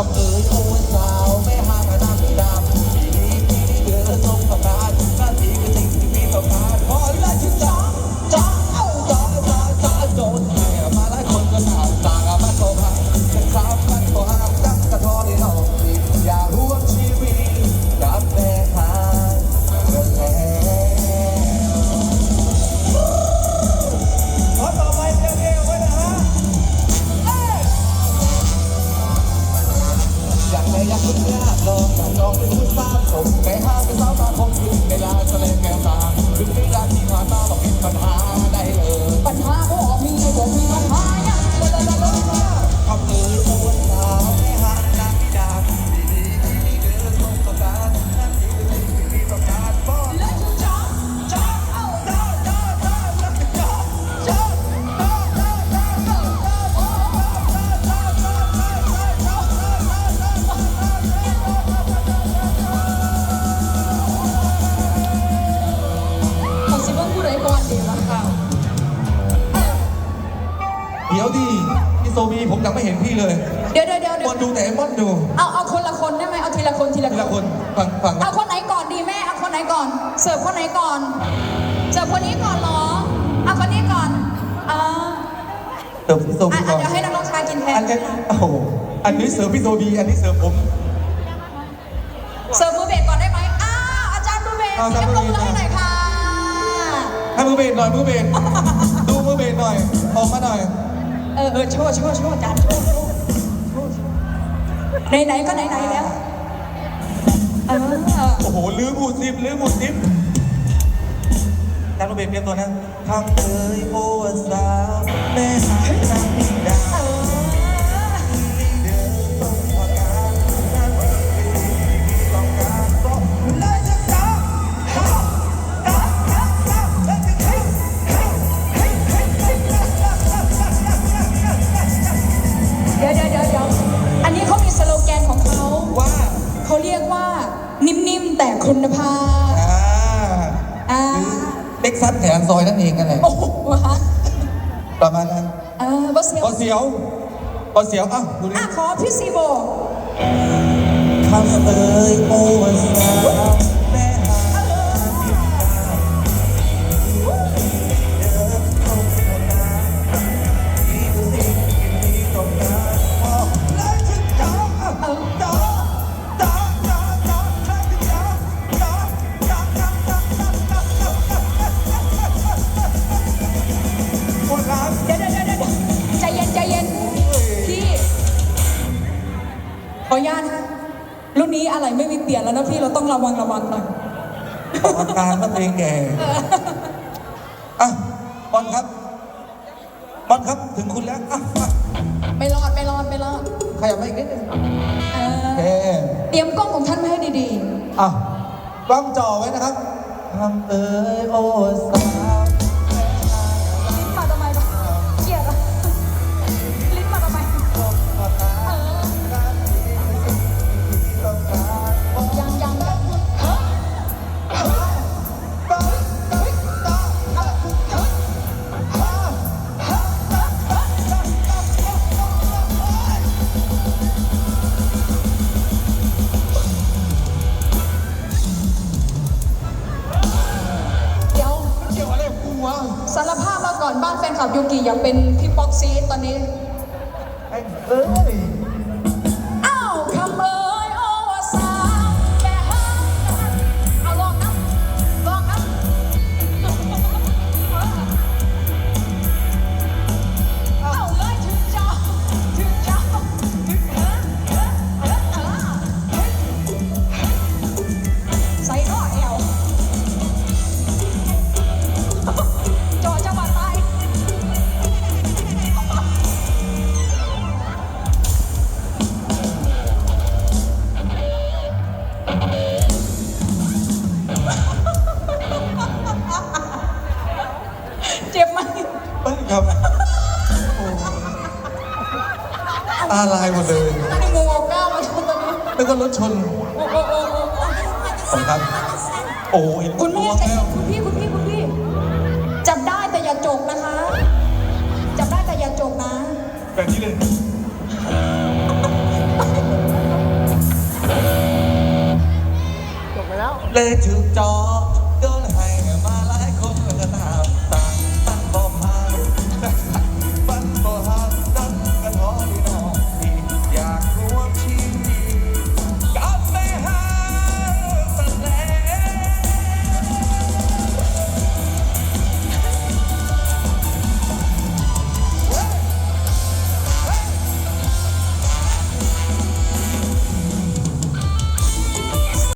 Come on. เดี๋ยวดิพี่โซบีผมยังไม่เห็นพี่เลยเดี๋ยวเดี๋ยวเดี๋ยวเดี๋มยวอนดูแต่ไอ้มอนดูเอาเอาคนละคนได้ไหมเอาทีละคนทีละทีคละนคนฝั่งฝั่งเอาคนไหนก่อนดีแม่ เอาคนไหนก่อน เสิร์ฟคนไหนก่อน เสิร์ฟคนนี้ก่อนเหรอ เอาคนนี้ก่อนอ่าเสิร์ฟพี่โซอะบีอะก่อนเดี๋ยวให้น้องๆชายกินแทอันนนี้โอ้โหอันนี้เสิร์ฟพี่โซบีอันนี้เสิร์ฟผม เสิร์ฟมือเบสก่อนได้ไหมอ้าวอาจารย์มือเบสเอาเสียงอาปจารรย์บมืมืออเบสให้หน่อยค่ะ ให้มือเบสหน่อยมือเบสดูมือเบสหน่อยออกมาหน่อยเออเออโชว์โชว์โชว์อาจารย์โชว์โชว์โชว์ไหนๆก็ไหนๆแล้วเออ โอ้โหลืมหมูสิบลืมหมูสิบจานมือเบสเตรียมตัวนะทำเอ้ยโอ้สาวแม่หายนางพิดา แถมซอยนั่นเองกันแหละโอ้โหฮะประมาณนั้นเออบอสเซียวพอเสียวพอเสียวอะดูดิอะขอพี่ซีโบ คำเอ่ยโอ้สาว ออกอาการก็ตัวเองแก่อะบอลครับบอลครับถึงคุณแล้วอะมาไม่รอดไม่รอดไม่รอดขยับมาอีกนิดนึงเอโออเคเตรียมกล้องของท่านมาให้ดีอะกล้องจ่อไว้นะครับทำเอ่ยโอ้สาว อยากเป็นพี่ป๊อกซีตอนนี้ เออ เจ็บไหมไม่ครับโอ้ตาลายหมดเลยนี่งูเอาก้าวมาชนตอนนี้แล้วก็รถชนโอ้โอ้โอ้โอ้ขอบคุณครับ โอ้เห็นคุณแม่ล้วงใจแล้เย็วนคุณพี่คุณพี่คุณพี่จับได้แต่อย่าจกนะคะ จับได้แต่อย่าจกนะ แบบนี้เลยจบไปแล้ว เลยถึงจอโ